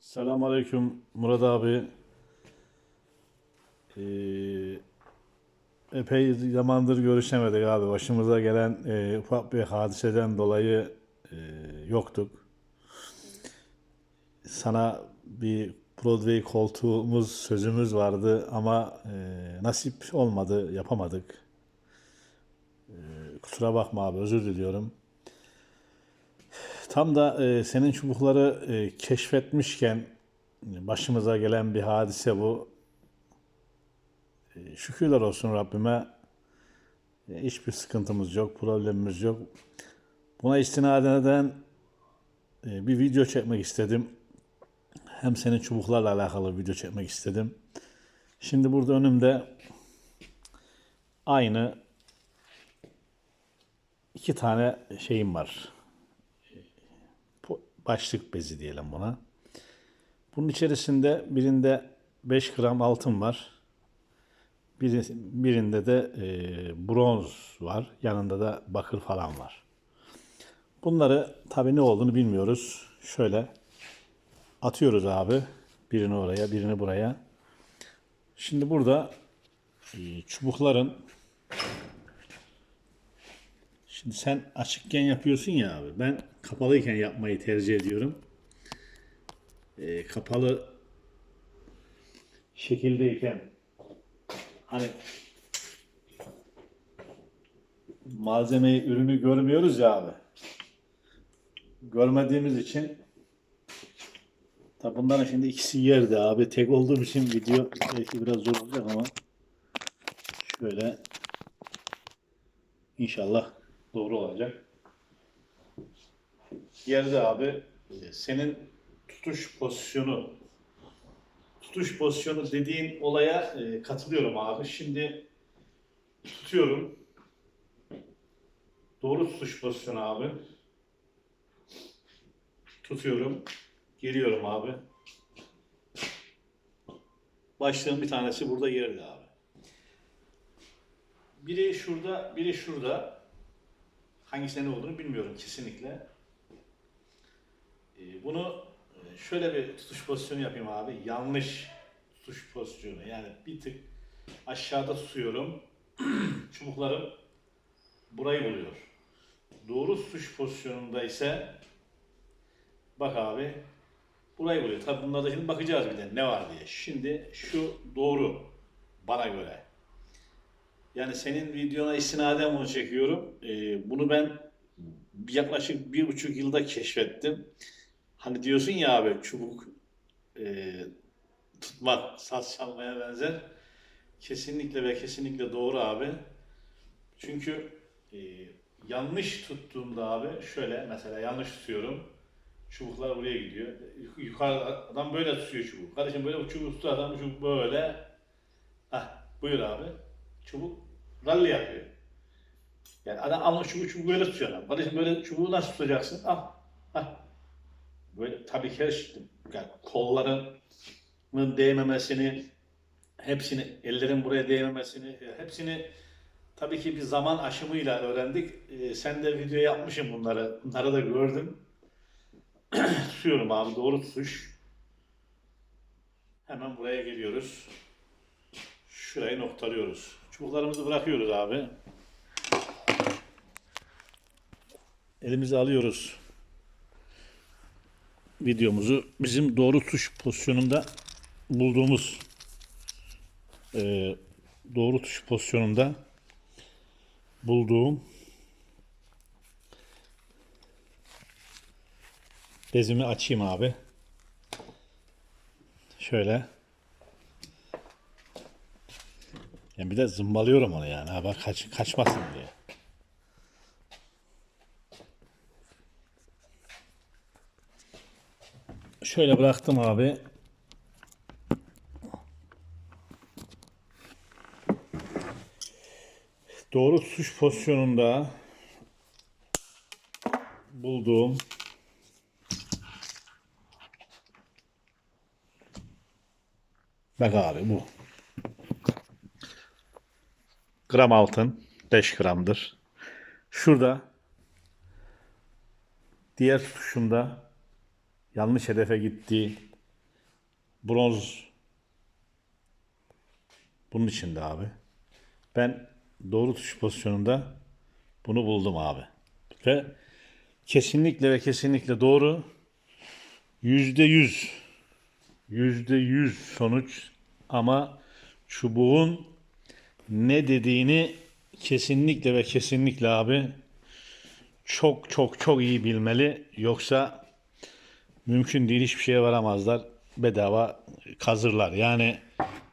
Selamünaleyküm Murat abi. Ee, epey zamandır görüşemedik abi. Başımıza gelen e, ufak bir hadiseden dolayı e, yoktuk. Sana bir Broadway koltuğumuz, sözümüz vardı ama e, nasip olmadı, yapamadık. E, kusura bakma abi, özür diliyorum. Tam da e, senin çubukları e, keşfetmişken başımıza gelen bir hadise bu. E, şükürler olsun Rabbime. E, hiçbir sıkıntımız yok, problemimiz yok. Buna istinaden eden e, bir video çekmek istedim. Hem senin çubuklarla alakalı video çekmek istedim. Şimdi burada önümde aynı iki tane şeyim var başlık bezi diyelim buna. Bunun içerisinde birinde 5 gram altın var. Biri, birinde de e, bronz var. Yanında da bakır falan var. Bunları tabii ne olduğunu bilmiyoruz. Şöyle atıyoruz abi. Birini oraya, birini buraya. Şimdi burada e, çubukların Şimdi sen açıkken yapıyorsun ya abi. Ben kapalıyken yapmayı tercih ediyorum. Ee, kapalı şekildeyken hani malzemeyi, ürünü görmüyoruz ya abi. Görmediğimiz için Tabi bunların şimdi ikisi yerde abi. Tek olduğum için video belki biraz zor olacak ama şöyle inşallah doğru olacak. Yerde abi senin tutuş pozisyonu tutuş pozisyonu dediğin olaya e, katılıyorum abi. Şimdi tutuyorum. Doğru tutuş pozisyonu abi. Tutuyorum. Geliyorum abi. Başlığın bir tanesi burada yerde abi. Biri şurada, biri şurada. Hangisinin ne olduğunu bilmiyorum kesinlikle. Ee, Bunu e, şöyle bir tutuş pozisyonu yapayım abi. Yanlış tutuş pozisyonu. Yani bir tık aşağıda tutuyorum. Çubuklarım burayı buluyor. Doğru tutuş pozisyonunda ise bak abi burayı buluyor. Tabi bunlarda şimdi bakacağız bir de ne var diye. Şimdi şu doğru bana göre. Yani senin videona istinaden bunu çekiyorum. Ee, bunu ben yaklaşık bir buçuk yılda keşfettim. Hani diyorsun ya abi çubuk e, tutmak saz çalmaya benzer. Kesinlikle ve kesinlikle doğru abi. Çünkü e, yanlış tuttuğumda abi şöyle mesela yanlış tutuyorum. Çubuklar buraya gidiyor. Yuk- Yukarıda adam böyle tutuyor çubuğu. Kardeşim böyle bu çubuğu tutuyor adam çubuk böyle. Hah buyur abi. Çubuk rally yapıyor. Yani adam almış çubuğu çubuğu böyle tutuyor adam. Kardeşim böyle çubuğu nasıl tutacaksın? Al. Hah. Böyle tabii ki yani kollarının değmemesini, hepsini, ellerin buraya değmemesini, hepsini tabii ki bir zaman aşımıyla öğrendik. Ee, sen de video yapmışsın bunları. Bunları da gördüm. Tutuyorum abi doğru tutuş. Hemen buraya geliyoruz. Şurayı noktalıyoruz. Çubuklarımızı bırakıyoruz abi. Elimizi alıyoruz. Videomuzu bizim doğru tuş pozisyonunda bulduğumuz e, doğru tuş pozisyonunda bulduğum bezimi açayım abi. Şöyle. Yani bir de zımbalıyorum onu yani. Ha bak kaç, kaçmasın diye. Şöyle bıraktım abi. Doğru tutuş pozisyonunda bulduğum Bak abi bu. Gram altın 5 gramdır. Şurada diğer tutuşumda yanlış hedefe gittiği bronz bunun içinde abi. Ben doğru tutuş pozisyonunda bunu buldum abi. Ve kesinlikle ve kesinlikle doğru. Yüzde yüz. Yüzde yüz sonuç ama çubuğun ne dediğini kesinlikle ve kesinlikle abi çok çok çok iyi bilmeli. Yoksa mümkün değil hiçbir şeye varamazlar. Bedava kazırlar. Yani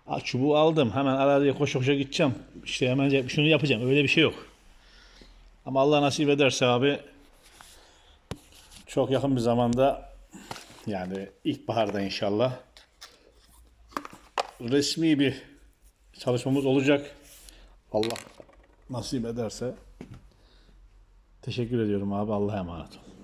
"Aa, çubuğu aldım hemen araziye koşa koşa gideceğim. İşte hemen şunu yapacağım. Öyle bir şey yok. Ama Allah nasip ederse abi çok yakın bir zamanda yani ilkbaharda inşallah resmi bir çalışmamız olacak. Allah nasip ederse teşekkür ediyorum abi. Allah'a emanet ol.